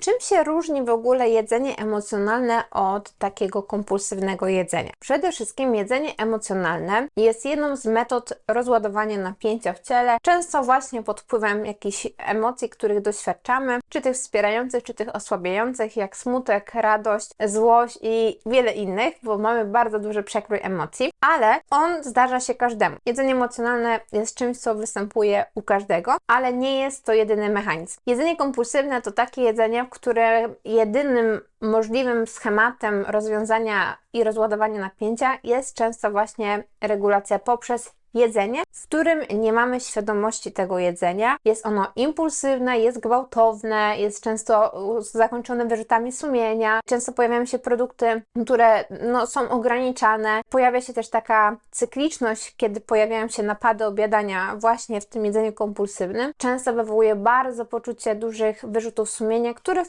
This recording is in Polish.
Czym się różni w ogóle jedzenie emocjonalne od takiego kompulsywnego jedzenia? Przede wszystkim jedzenie emocjonalne jest jedną z metod rozładowania napięcia w ciele, często właśnie pod wpływem jakichś emocji, których doświadczamy, czy tych wspierających, czy tych osłabiających, jak smutek, radość, złość i wiele innych, bo mamy bardzo duży przekrój emocji, ale on zdarza się każdemu. Jedzenie emocjonalne jest czymś, co występuje u każdego, ale nie jest to jedyny mechanizm. Jedzenie kompulsywne to takie jedzenie, w które jedynym możliwym schematem rozwiązania i rozładowania napięcia jest często właśnie regulacja poprzez jedzenie, w którym nie mamy świadomości tego jedzenia. Jest ono impulsywne, jest gwałtowne, jest często zakończone wyrzutami sumienia. Często pojawiają się produkty, które no, są ograniczane. Pojawia się też taka cykliczność, kiedy pojawiają się napady obiadania właśnie w tym jedzeniu kompulsywnym. Często wywołuje bardzo poczucie dużych wyrzutów sumienia, które